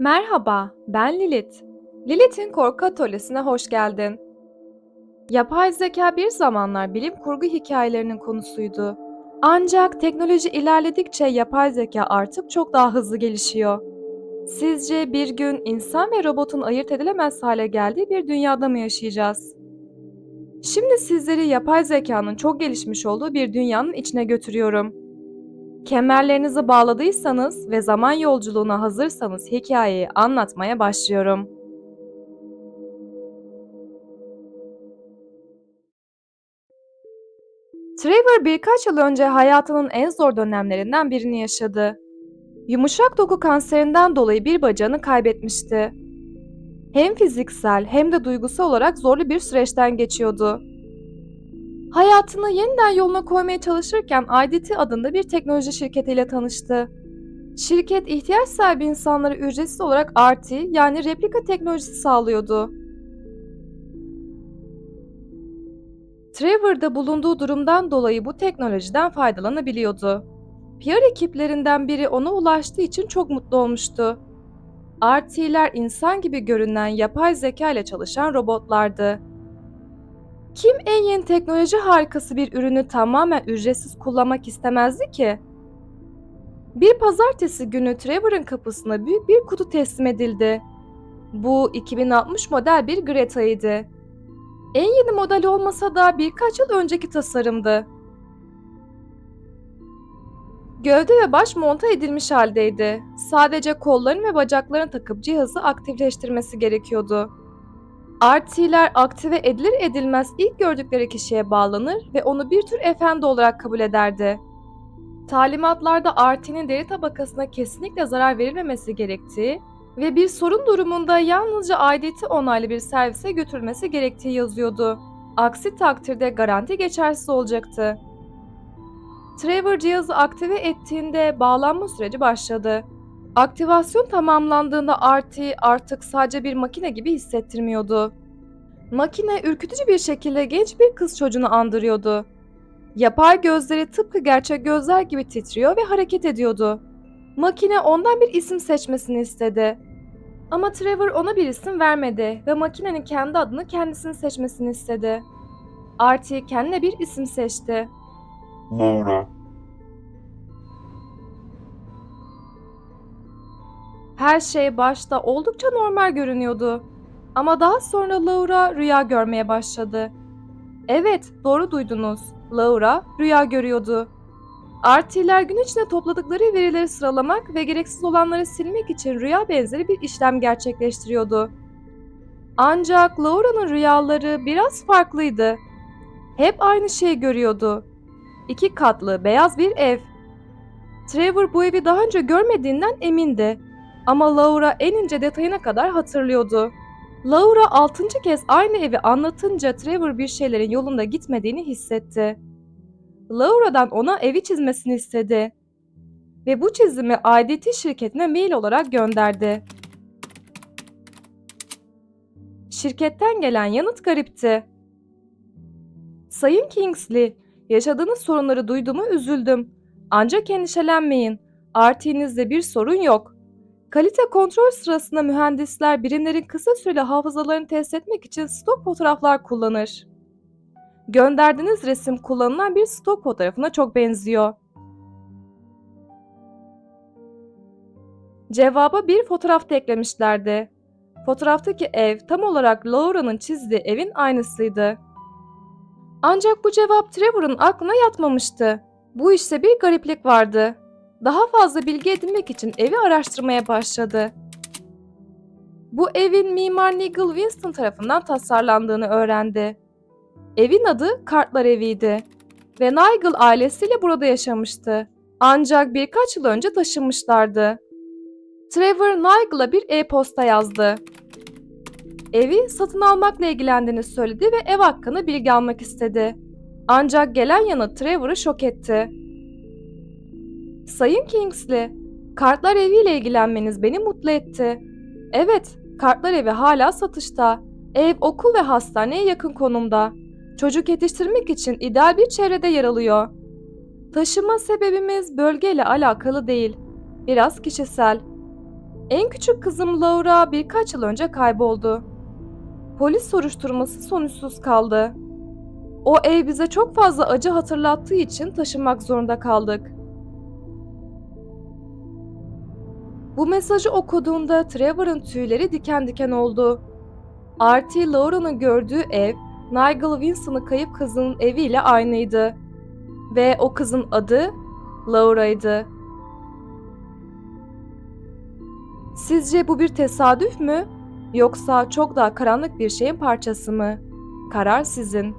Merhaba, ben Lilith. Lilith'in Korku Atölyesi'ne hoş geldin. Yapay zeka bir zamanlar bilim kurgu hikayelerinin konusuydu. Ancak teknoloji ilerledikçe yapay zeka artık çok daha hızlı gelişiyor. Sizce bir gün insan ve robotun ayırt edilemez hale geldiği bir dünyada mı yaşayacağız? Şimdi sizleri yapay zekanın çok gelişmiş olduğu bir dünyanın içine götürüyorum. Kemerlerinizi bağladıysanız ve zaman yolculuğuna hazırsanız hikayeyi anlatmaya başlıyorum. Trevor birkaç yıl önce hayatının en zor dönemlerinden birini yaşadı. Yumuşak doku kanserinden dolayı bir bacağını kaybetmişti. Hem fiziksel hem de duygusal olarak zorlu bir süreçten geçiyordu. Hayatını yeniden yoluna koymaya çalışırken IDT adında bir teknoloji şirketiyle tanıştı. Şirket ihtiyaç sahibi insanlara ücretsiz olarak RT yani replika teknolojisi sağlıyordu. Trevor da bulunduğu durumdan dolayı bu teknolojiden faydalanabiliyordu. PR ekiplerinden biri ona ulaştığı için çok mutlu olmuştu. RT'ler insan gibi görünen yapay zeka ile çalışan robotlardı. Kim en yeni teknoloji harikası bir ürünü tamamen ücretsiz kullanmak istemezdi ki? Bir pazartesi günü Trevor'ın kapısına büyük bir kutu teslim edildi. Bu 2060 model bir Greta'ydı. En yeni model olmasa da birkaç yıl önceki tasarımdı. Gövde ve baş monta edilmiş haldeydi. Sadece kollarını ve bacaklarını takıp cihazı aktifleştirmesi gerekiyordu. RT'ler aktive edilir edilmez ilk gördükleri kişiye bağlanır ve onu bir tür efendi olarak kabul ederdi. Talimatlarda RT'nin deri tabakasına kesinlikle zarar verilmemesi gerektiği ve bir sorun durumunda yalnızca IDT onaylı bir servise götürülmesi gerektiği yazıyordu. Aksi takdirde garanti geçersiz olacaktı. Trevor cihazı aktive ettiğinde bağlanma süreci başladı. Aktivasyon tamamlandığında RT artık sadece bir makine gibi hissettirmiyordu. Makine ürkütücü bir şekilde genç bir kız çocuğunu andırıyordu. Yapay gözleri tıpkı gerçek gözler gibi titriyor ve hareket ediyordu. Makine ondan bir isim seçmesini istedi. Ama Trevor ona bir isim vermedi ve makinenin kendi adını kendisini seçmesini istedi. RT kendine bir isim seçti. Laura. Her şey başta oldukça normal görünüyordu. Ama daha sonra Laura rüya görmeye başladı. Evet, doğru duydunuz. Laura rüya görüyordu. RT'ler gün içinde topladıkları verileri sıralamak ve gereksiz olanları silmek için rüya benzeri bir işlem gerçekleştiriyordu. Ancak Laura'nın rüyaları biraz farklıydı. Hep aynı şeyi görüyordu. İki katlı beyaz bir ev. Trevor bu evi daha önce görmediğinden emindi. Ama Laura en ince detayına kadar hatırlıyordu. Laura altıncı kez aynı evi anlatınca Trevor bir şeylerin yolunda gitmediğini hissetti. Laura'dan ona evi çizmesini istedi. Ve bu çizimi IDT şirketine mail olarak gönderdi. Şirketten gelen yanıt garipti. Sayın Kingsley, yaşadığınız sorunları duyduğuma üzüldüm. Ancak endişelenmeyin. RT'nizde bir sorun yok. Kalite kontrol sırasında mühendisler birimlerin kısa süreli hafızalarını test etmek için stok fotoğraflar kullanır. Gönderdiğiniz resim kullanılan bir stok fotoğrafına çok benziyor. Cevaba bir fotoğraf da eklemişlerdi. Fotoğraftaki ev tam olarak Laura'nın çizdiği evin aynısıydı. Ancak bu cevap Trevor'ın aklına yatmamıştı. Bu işte bir gariplik vardı. Daha fazla bilgi edinmek için evi araştırmaya başladı. Bu evin mimar Nigel Winston tarafından tasarlandığını öğrendi. Evin adı Kartlar Evi'ydi ve Nigel ailesiyle burada yaşamıştı. Ancak birkaç yıl önce taşınmışlardı. Trevor Nigel'a bir e-posta yazdı. Evi satın almakla ilgilendiğini söyledi ve ev hakkında bilgi almak istedi. Ancak gelen yanıt Trevor'ı şok etti. Sayın Kingsley, kartlar eviyle ilgilenmeniz beni mutlu etti. Evet, kartlar evi hala satışta. Ev okul ve hastaneye yakın konumda. Çocuk yetiştirmek için ideal bir çevrede yer alıyor. Taşıma sebebimiz bölgeyle alakalı değil. Biraz kişisel. En küçük kızım Laura birkaç yıl önce kayboldu. Polis soruşturması sonuçsuz kaldı. O ev bize çok fazla acı hatırlattığı için taşınmak zorunda kaldık. Bu mesajı okuduğunda Trevor'ın tüyleri diken diken oldu. Artie Laura'nın gördüğü ev, Nigel Winston'ın kayıp kızının eviyle aynıydı. Ve o kızın adı Laura'ydı. Sizce bu bir tesadüf mü? Yoksa çok daha karanlık bir şeyin parçası mı? Karar sizin.